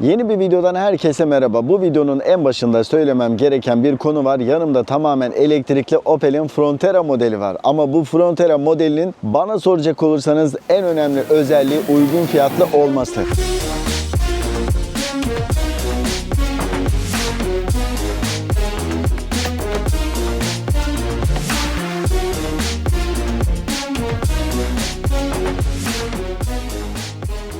Yeni bir videodan herkese merhaba. Bu videonun en başında söylemem gereken bir konu var. Yanımda tamamen elektrikli Opel'in Frontera modeli var. Ama bu Frontera modelinin bana soracak olursanız en önemli özelliği uygun fiyatlı olması.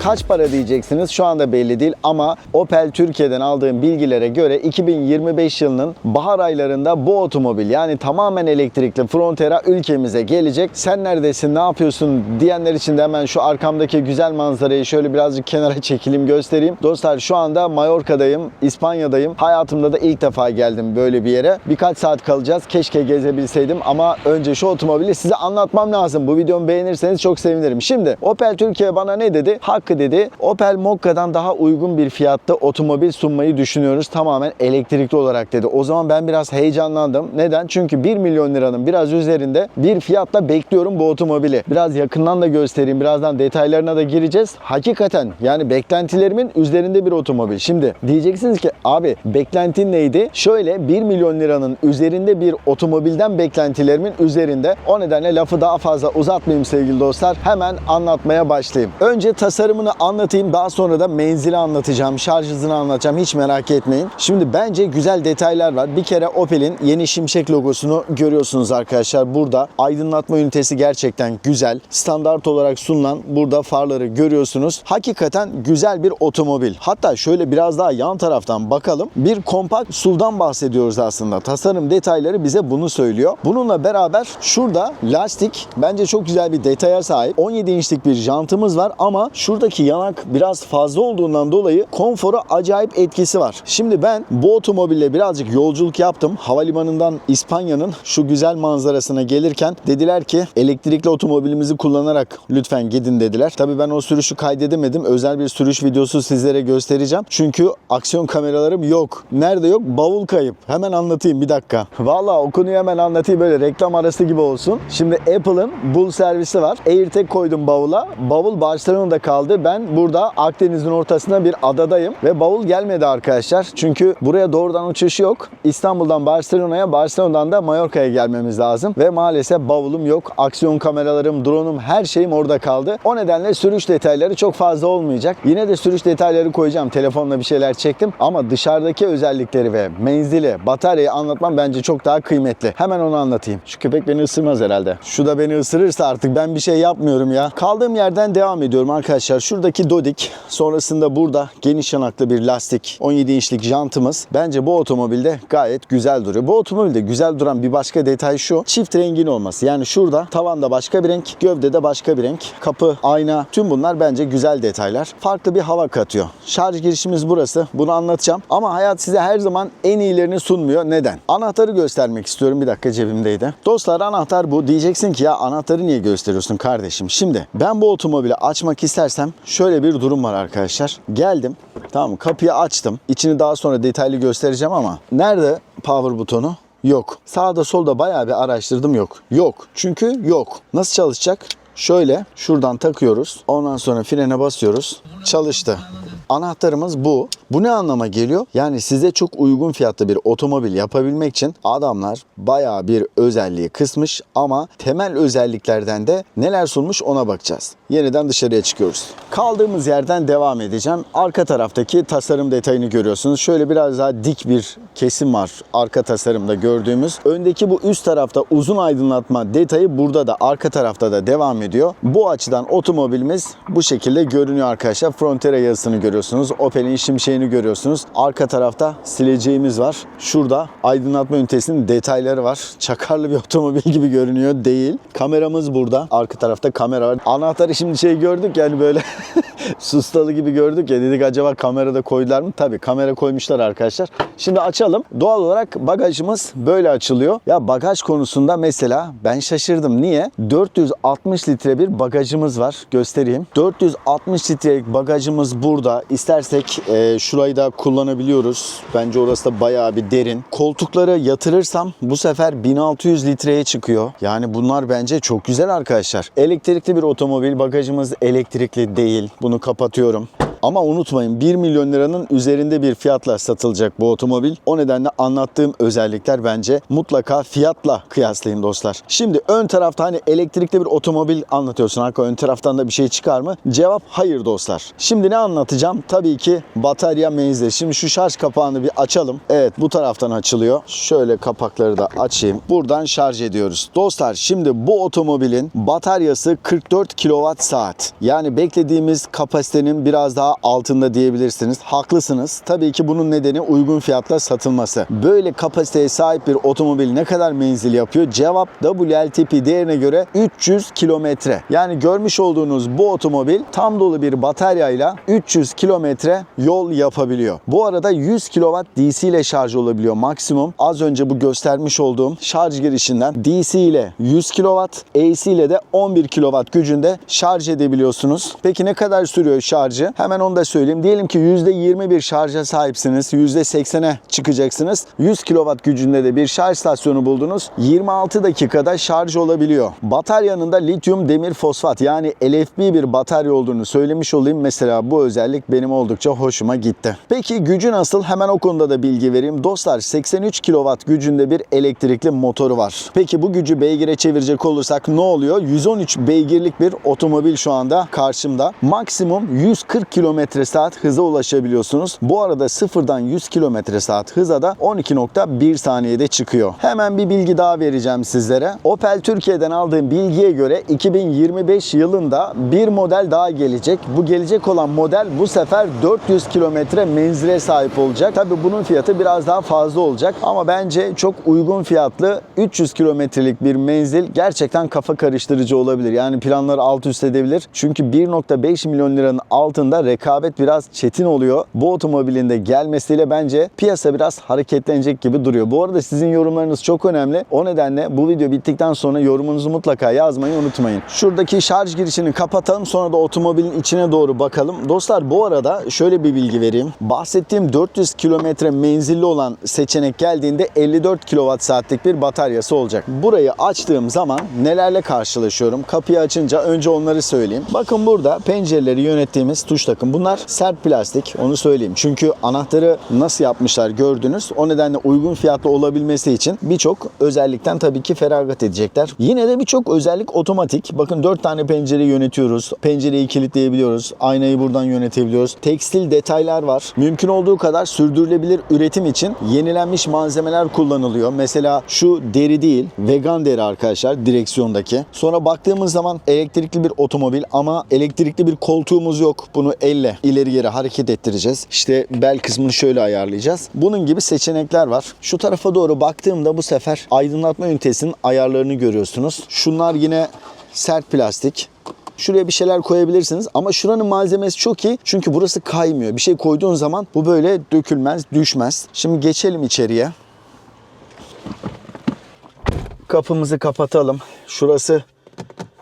Kaç para diyeceksiniz şu anda belli değil ama Opel Türkiye'den aldığım bilgilere göre 2025 yılının bahar aylarında bu otomobil yani tamamen elektrikli Frontera ülkemize gelecek. Sen neredesin ne yapıyorsun diyenler için de hemen şu arkamdaki güzel manzarayı şöyle birazcık kenara çekileyim göstereyim. Dostlar şu anda Mallorca'dayım, İspanya'dayım. Hayatımda da ilk defa geldim böyle bir yere. Birkaç saat kalacağız. Keşke gezebilseydim ama önce şu otomobili size anlatmam lazım. Bu videomu beğenirseniz çok sevinirim. Şimdi Opel Türkiye bana ne dedi? Hakkı dedi. Opel Mokka'dan daha uygun bir fiyatta otomobil sunmayı düşünüyoruz. Tamamen elektrikli olarak dedi. O zaman ben biraz heyecanlandım. Neden? Çünkü 1 milyon liranın biraz üzerinde bir fiyatla bekliyorum bu otomobili. Biraz yakından da göstereyim. Birazdan detaylarına da gireceğiz. Hakikaten yani beklentilerimin üzerinde bir otomobil. Şimdi diyeceksiniz ki abi beklentin neydi? Şöyle 1 milyon liranın üzerinde bir otomobilden beklentilerimin üzerinde. O nedenle lafı daha fazla uzatmayayım sevgili dostlar. Hemen anlatmaya başlayayım. Önce tasarımını anlatayım. Daha sonra da menzili anlatacağım. Şarj hızını anlatacağım. Hiç merak etmeyin. Şimdi bence güzel detaylar var. Bir kere Opel'in yeni şimşek logosunu görüyorsunuz arkadaşlar. Burada aydınlatma ünitesi gerçekten güzel. Standart olarak sunulan burada farları görüyorsunuz. Hakikaten güzel bir otomobil. Hatta şöyle biraz daha yan taraftan bakalım. Bir kompakt SUV'dan bahsediyoruz aslında. Tasarım detayları bize bunu söylüyor. Bununla beraber şurada lastik bence çok güzel bir detaya sahip. 17 inçlik bir jantımız var ama şuradaki yanak biraz fazla olduğundan dolayı konforu acayip etkisi var. Şimdi ben bu otomobille birazcık yolculuk yaptım. Havalimanından İspanya'nın şu güzel manzarasına gelirken dediler ki elektrikli otomobilimizi kullanarak lütfen gidin dediler. Tabii ben o sürüşü kaydedemedim. Özel bir sürüş videosu sizlere göstereceğim. Çünkü aksiyon kameralarım yok. Nerede yok? Bavul kayıp. Hemen anlatayım bir dakika. Vallahi o konuyu hemen anlatayım böyle reklam arası gibi olsun. Şimdi Apple'ın Bull servisi var. AirTag koydum bavula. Bavul Barcelona'da kaldı. Ben burada Akdeniz'in ortasında bir adadayım ve bavul gelmedi arkadaşlar. Çünkü buraya doğrudan uçuş yok. İstanbul'dan Barcelona'ya, Barcelona'dan da Mallorca'ya gelmemiz lazım ve maalesef bavulum yok. Aksiyon kameralarım, drone'um her şeyim orada kaldı. O nedenle sürüş detayları çok fazla olmayacak. Yine de sürüş detayları koyacağım. Telefonla bir şeyler çektim ama dışarıdaki özellikleri ve menzili, bataryayı anlatmam bence çok daha kıymetli. Hemen onu anlatayım. Şu köpek beni ısırmaz herhalde. Şu da beni ısırırsa artık ben bir şey yapmıyorum ya. Kaldığım yerden devam ediyorum arkadaşlar. Şuradaki Dodik, sonrasında burada geniş yanaklı bir lastik, 17 inçlik jantımız. Bence bu otomobilde gayet güzel duruyor. Bu otomobilde güzel duran bir başka detay şu. Çift rengin olması. Yani şurada tavanda başka bir renk, gövdede başka bir renk. Kapı, ayna tüm bunlar bence güzel detaylar. Farklı bir hava katıyor. Şarj girişimiz burası. Bunu anlatacağım. Ama hayat size her zaman en iyilerini sunmuyor. Neden? Anahtarı göstermek istiyorum. Bir dakika cebimdeydi. Dostlar anahtar bu. Diyeceksin ki ya anahtarı niye gösteriyorsun kardeşim? Şimdi ben bu otomobili açmak istersem şöyle bir durum var arkadaşlar. Geldim. Tamam kapıyı açtım. İçini daha sonra detaylı göstereceğim ama nerede power butonu? Yok. Sağda solda bayağı bir araştırdım yok. Yok. Çünkü yok. Nasıl çalışacak? Şöyle şuradan takıyoruz. Ondan sonra frene basıyoruz. Çalıştı. Anahtarımız bu. Bu ne anlama geliyor? Yani size çok uygun fiyatlı bir otomobil yapabilmek için adamlar bayağı bir özelliği kısmış ama temel özelliklerden de neler sunmuş ona bakacağız. Yeniden dışarıya çıkıyoruz. Kaldığımız yerden devam edeceğim. Arka taraftaki tasarım detayını görüyorsunuz. Şöyle biraz daha dik bir kesim var arka tasarımda gördüğümüz. Öndeki bu üst tarafta uzun aydınlatma detayı burada da arka tarafta da devam ediyor. Bu açıdan otomobilimiz bu şekilde görünüyor arkadaşlar. Frontera yazısını görüyorsunuz. Opel'in şimşeğini görüyorsunuz. Arka tarafta sileceğimiz var. Şurada aydınlatma ünitesinin detayları var. Çakarlı bir otomobil gibi görünüyor. Değil. Kameramız burada. Arka tarafta kamera var. Anahtarı şimdi şey gördük yani böyle sustalı gibi gördük ya dedik acaba kamerada koydular mı? Tabii kamera koymuşlar arkadaşlar. Şimdi açalım. Doğal olarak bagajımız böyle açılıyor. Ya bagaj konusunda mesela ben şaşırdım. Niye? 460 litre bir bagajımız var. Göstereyim. 460 litrelik bagajımız burada. İstersek e, şurayı da kullanabiliyoruz. Bence orası da bayağı bir derin. Koltukları yatırırsam bu sefer 1600 litreye çıkıyor. Yani bunlar bence çok güzel arkadaşlar. Elektrikli bir otomobil. Bagajımız elektrikli değil. Bunu kapatıyorum. Ama unutmayın 1 milyon liranın üzerinde bir fiyatla satılacak bu otomobil. O nedenle anlattığım özellikler bence mutlaka fiyatla kıyaslayın dostlar. Şimdi ön tarafta hani elektrikli bir otomobil anlatıyorsun. Arka ön taraftan da bir şey çıkar mı? Cevap hayır dostlar. Şimdi ne anlatacağım? Tabii ki batarya menzili. Şimdi şu şarj kapağını bir açalım. Evet bu taraftan açılıyor. Şöyle kapakları da açayım. Buradan şarj ediyoruz. Dostlar şimdi bu otomobilin bataryası 44 kWh. Yani beklediğimiz kapasitenin biraz daha altında diyebilirsiniz. Haklısınız. Tabii ki bunun nedeni uygun fiyatla satılması. Böyle kapasiteye sahip bir otomobil ne kadar menzil yapıyor? Cevap WLTP değerine göre 300 kilometre. Yani görmüş olduğunuz bu otomobil tam dolu bir bataryayla 300 kilometre yol yapabiliyor. Bu arada 100 kW DC ile şarj olabiliyor maksimum. Az önce bu göstermiş olduğum şarj girişinden DC ile 100 kW, AC ile de 11 kW gücünde şarj edebiliyorsunuz. Peki ne kadar sürüyor şarjı? Hemen onu da söyleyeyim. Diyelim ki %20 bir şarja sahipsiniz. %80'e çıkacaksınız. 100 kW gücünde de bir şarj istasyonu buldunuz. 26 dakikada şarj olabiliyor. Bataryanın da lityum demir fosfat yani LFP bir batarya olduğunu söylemiş olayım. Mesela bu özellik benim oldukça hoşuma gitti. Peki gücü nasıl? Hemen o konuda da bilgi vereyim. Dostlar 83 kW gücünde bir elektrikli motoru var. Peki bu gücü beygire çevirecek olursak ne oluyor? 113 beygirlik bir otomobil şu anda karşımda. Maksimum 140 km saat hıza ulaşabiliyorsunuz. Bu arada sıfırdan 100 km saat hıza da 12.1 saniyede çıkıyor. Hemen bir bilgi daha vereceğim sizlere. Opel Türkiye'den aldığım bilgiye göre 2025 yılında bir model daha gelecek. Bu gelecek olan model bu sefer 400 kilometre menzile sahip olacak. Tabi bunun fiyatı biraz daha fazla olacak ama bence çok uygun fiyatlı 300 kilometrelik bir menzil gerçekten kafa karıştırıcı olabilir. Yani planları alt üst edebilir. Çünkü 1.5 milyon liranın altında rekabet biraz çetin oluyor. Bu otomobilin de gelmesiyle bence piyasa biraz hareketlenecek gibi duruyor. Bu arada sizin yorumlarınız çok önemli. O nedenle bu video bittikten sonra yorumunuzu mutlaka yazmayı unutmayın. Şuradaki şarj girişini kapatalım sonra da otomobilin içine doğru bakalım. Dostlar bu arada şöyle bir bilgi vereyim. Bahsettiğim 400 kilometre menzilli olan seçenek geldiğinde 54 kWh saatlik bir bataryası olacak. Burayı açtığım zaman nelerle karşılaşıyorum? Kapıyı açınca önce onları söyleyeyim. Bakın burada pencereleri yönettiğimiz tuş takım. Bunlar sert plastik onu söyleyeyim. Çünkü anahtarı nasıl yapmışlar gördünüz. O nedenle uygun fiyatlı olabilmesi için birçok özellikten tabii ki feragat edecekler. Yine de birçok özellik otomatik. Bakın 4 tane pencere yönetiyoruz. Pencereyi kilitleyebiliyoruz. Aynayı buradan yönetebiliyoruz. Tekstil detaylar var. Mümkün olduğu kadar sürdürülebilir üretim için yenilenmiş malzemeler kullanılıyor. Mesela şu deri değil, vegan deri arkadaşlar direksiyondaki. Sonra baktığımız zaman elektrikli bir otomobil ama elektrikli bir koltuğumuz yok. Bunu elle ileri geri hareket ettireceğiz. İşte bel kısmını şöyle ayarlayacağız. Bunun gibi seçenekler var. Şu tarafa doğru baktığımda bu sefer aydınlatma ünitesinin ayarlarını görüyorsunuz. Şunlar yine sert plastik. Şuraya bir şeyler koyabilirsiniz ama şuranın malzemesi çok iyi çünkü burası kaymıyor. Bir şey koyduğun zaman bu böyle dökülmez, düşmez. Şimdi geçelim içeriye. Kapımızı kapatalım. Şurası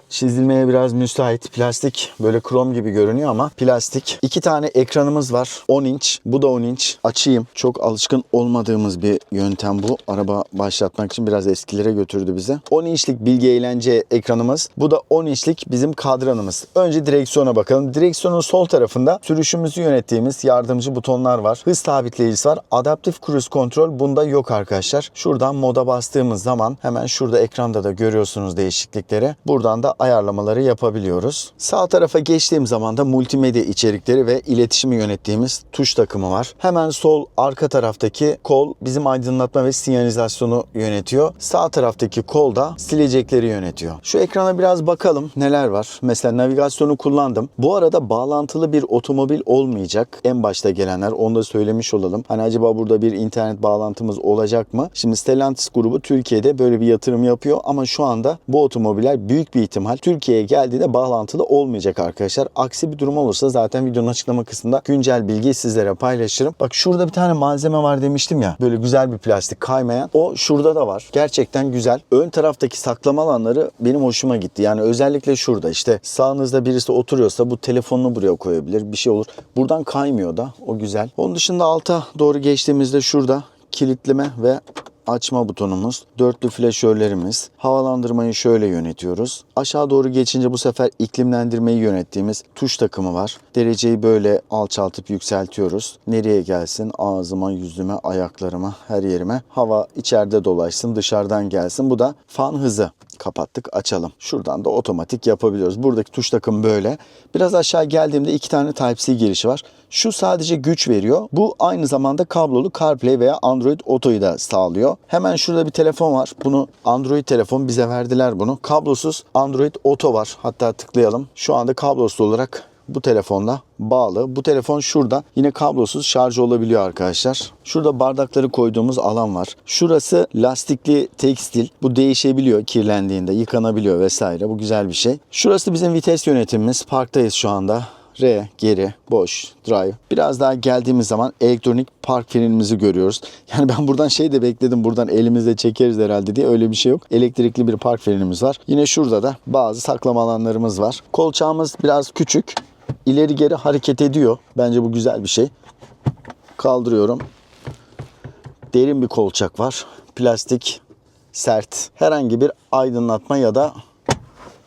çizilmeye biraz müsait. Plastik böyle krom gibi görünüyor ama plastik. İki tane ekranımız var. 10 inç. Bu da 10 inç. Açayım. Çok alışkın olmadığımız bir yöntem bu. Araba başlatmak için biraz eskilere götürdü bize. 10 inçlik bilgi eğlence ekranımız. Bu da 10 inçlik bizim kadranımız. Önce direksiyona bakalım. Direksiyonun sol tarafında sürüşümüzü yönettiğimiz yardımcı butonlar var. Hız sabitleyicisi var. Adaptif cruise control bunda yok arkadaşlar. Şuradan moda bastığımız zaman hemen şurada ekranda da görüyorsunuz değişiklikleri. Buradan da ayarlamaları yapabiliyoruz. Sağ tarafa geçtiğim zaman da multimedya içerikleri ve iletişimi yönettiğimiz tuş takımı var. Hemen sol arka taraftaki kol bizim aydınlatma ve sinyalizasyonu yönetiyor. Sağ taraftaki kol da silecekleri yönetiyor. Şu ekrana biraz bakalım neler var. Mesela navigasyonu kullandım. Bu arada bağlantılı bir otomobil olmayacak. En başta gelenler onu da söylemiş olalım. Hani acaba burada bir internet bağlantımız olacak mı? Şimdi Stellantis grubu Türkiye'de böyle bir yatırım yapıyor ama şu anda bu otomobiller büyük bir ihtimal Türkiye'ye geldiğinde bağlantılı olmayacak arkadaşlar. Aksi bir durum olursa zaten videonun açıklama kısmında güncel bilgiyi sizlere paylaşırım. Bak şurada bir tane malzeme var demiştim ya. Böyle güzel bir plastik kaymayan. O şurada da var. Gerçekten güzel. Ön taraftaki saklama alanları benim hoşuma gitti. Yani özellikle şurada işte sağınızda birisi oturuyorsa bu telefonunu buraya koyabilir. Bir şey olur. Buradan kaymıyor da. O güzel. Onun dışında alta doğru geçtiğimizde şurada kilitleme ve açma butonumuz, dörtlü flaşörlerimiz, havalandırmayı şöyle yönetiyoruz. Aşağı doğru geçince bu sefer iklimlendirmeyi yönettiğimiz tuş takımı var. Dereceyi böyle alçaltıp yükseltiyoruz. Nereye gelsin? Ağzıma, yüzüme, ayaklarıma, her yerime. Hava içeride dolaşsın, dışarıdan gelsin. Bu da fan hızı. Kapattık, açalım. Şuradan da otomatik yapabiliyoruz. Buradaki tuş takım böyle. Biraz aşağı geldiğimde iki tane Type-C girişi var. Şu sadece güç veriyor. Bu aynı zamanda kablolu CarPlay veya Android Auto'yu da sağlıyor. Hemen şurada bir telefon var. Bunu Android telefon bize verdiler bunu. Kablosuz Android Auto var. Hatta tıklayalım. Şu anda kablosuz olarak bu telefonla bağlı. Bu telefon şurada yine kablosuz şarj olabiliyor arkadaşlar. Şurada bardakları koyduğumuz alan var. Şurası lastikli tekstil. Bu değişebiliyor kirlendiğinde, yıkanabiliyor vesaire. Bu güzel bir şey. Şurası bizim vites yönetimimiz. Parktayız şu anda. R, geri, boş, drive. Biraz daha geldiğimiz zaman elektronik park frenimizi görüyoruz. Yani ben buradan şey de bekledim. Buradan elimizle çekeriz herhalde diye öyle bir şey yok. Elektrikli bir park frenimiz var. Yine şurada da bazı saklama alanlarımız var. Kolçağımız biraz küçük. İleri geri hareket ediyor. Bence bu güzel bir şey. Kaldırıyorum. Derin bir kolçak var. Plastik, sert. Herhangi bir aydınlatma ya da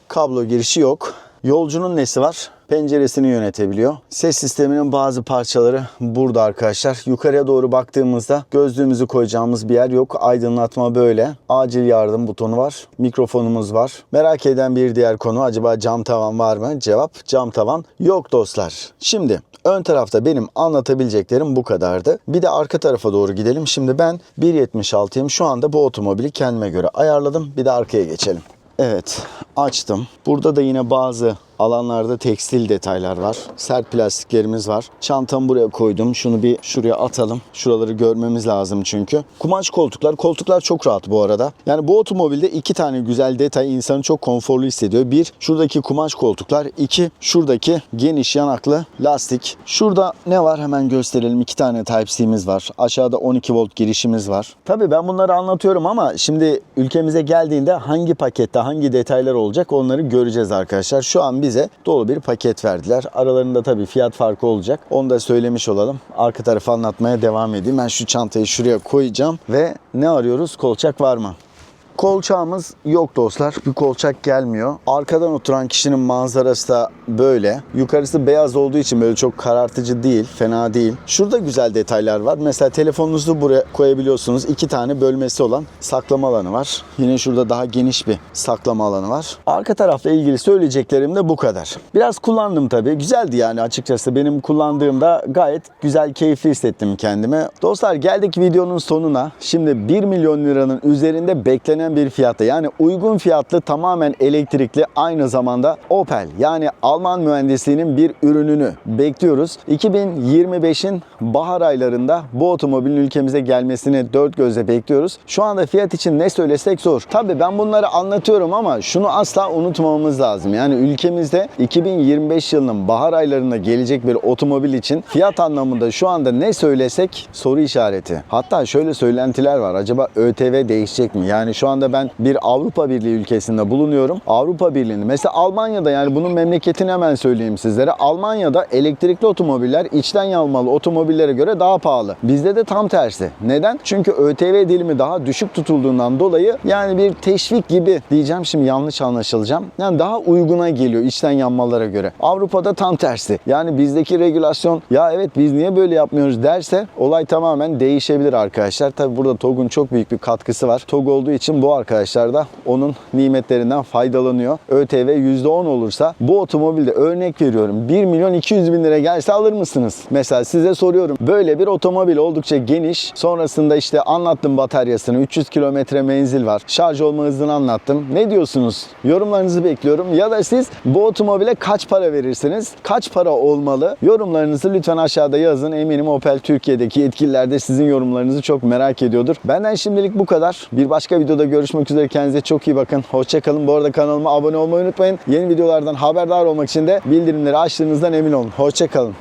kablo girişi yok. Yolcunun nesi var? Penceresini yönetebiliyor. Ses sisteminin bazı parçaları burada arkadaşlar. Yukarıya doğru baktığımızda gözlüğümüzü koyacağımız bir yer yok. Aydınlatma böyle. Acil yardım butonu var. Mikrofonumuz var. Merak eden bir diğer konu acaba cam tavan var mı? Cevap cam tavan yok dostlar. Şimdi Ön tarafta benim anlatabileceklerim bu kadardı. Bir de arka tarafa doğru gidelim. Şimdi ben 1.76'yım. Şu anda bu otomobili kendime göre ayarladım. Bir de arkaya geçelim. Evet açtım. Burada da yine bazı alanlarda tekstil detaylar var. Sert plastiklerimiz var. Çantamı buraya koydum. Şunu bir şuraya atalım. Şuraları görmemiz lazım çünkü. Kumaş koltuklar. Koltuklar çok rahat bu arada. Yani bu otomobilde iki tane güzel detay insanı çok konforlu hissediyor. Bir, şuradaki kumaş koltuklar. İki, şuradaki geniş yanaklı lastik. Şurada ne var hemen gösterelim. İki tane Type-C'miz var. Aşağıda 12 volt girişimiz var. Tabii ben bunları anlatıyorum ama şimdi ülkemize geldiğinde hangi pakette hangi detaylar olacak onları göreceğiz arkadaşlar. Şu an bize dolu bir paket verdiler. Aralarında tabii fiyat farkı olacak. Onu da söylemiş olalım. Arka tarafı anlatmaya devam edeyim. Ben şu çantayı şuraya koyacağım ve ne arıyoruz? Kolçak var mı? Kolçağımız yok dostlar. Bir kolçak gelmiyor. Arkadan oturan kişinin manzarası da böyle. Yukarısı beyaz olduğu için böyle çok karartıcı değil. Fena değil. Şurada güzel detaylar var. Mesela telefonunuzu buraya koyabiliyorsunuz. İki tane bölmesi olan saklama alanı var. Yine şurada daha geniş bir saklama alanı var. Arka tarafla ilgili söyleyeceklerim de bu kadar. Biraz kullandım tabii. Güzeldi yani açıkçası. Benim kullandığımda gayet güzel, keyifli hissettim kendimi. Dostlar geldik videonun sonuna. Şimdi 1 milyon liranın üzerinde beklenen bir fiyatta yani uygun fiyatlı tamamen elektrikli aynı zamanda Opel yani Alman mühendisliğinin bir ürününü bekliyoruz. 2025'in bahar aylarında bu otomobilin ülkemize gelmesini dört gözle bekliyoruz. Şu anda fiyat için ne söylesek zor. Tabi ben bunları anlatıyorum ama şunu asla unutmamamız lazım. Yani ülkemizde 2025 yılının bahar aylarında gelecek bir otomobil için fiyat anlamında şu anda ne söylesek soru işareti. Hatta şöyle söylentiler var. Acaba ÖTV değişecek mi? Yani şu anda ben bir Avrupa Birliği ülkesinde bulunuyorum. Avrupa Birliği'nde mesela Almanya'da yani bunun memleketini hemen söyleyeyim sizlere. Almanya'da elektrikli otomobiller içten yanmalı otomobillere göre daha pahalı. Bizde de tam tersi. Neden? Çünkü ÖTV dilimi daha düşük tutulduğundan dolayı yani bir teşvik gibi diyeceğim şimdi yanlış anlaşılacağım. Yani daha uyguna geliyor içten yanmalara göre. Avrupa'da tam tersi. Yani bizdeki regülasyon ya evet biz niye böyle yapmıyoruz derse olay tamamen değişebilir arkadaşlar. Tabi burada TOG'un çok büyük bir katkısı var. TOG olduğu için bu arkadaşlar da onun nimetlerinden faydalanıyor. ÖTV %10 olursa bu otomobilde örnek veriyorum 1 milyon 200 bin lira gelse alır mısınız? Mesela size soruyorum. Böyle bir otomobil oldukça geniş. Sonrasında işte anlattım bataryasını. 300 kilometre menzil var. Şarj olma hızını anlattım. Ne diyorsunuz? Yorumlarınızı bekliyorum. Ya da siz bu otomobile kaç para verirsiniz? Kaç para olmalı? Yorumlarınızı lütfen aşağıda yazın. Eminim Opel Türkiye'deki yetkililer de sizin yorumlarınızı çok merak ediyordur. Benden şimdilik bu kadar. Bir başka videoda görüşmek üzere. Kendinize çok iyi bakın. Hoşçakalın. Bu arada kanalıma abone olmayı unutmayın. Yeni videolardan haberdar olmak için de bildirimleri açtığınızdan emin olun. Hoşçakalın.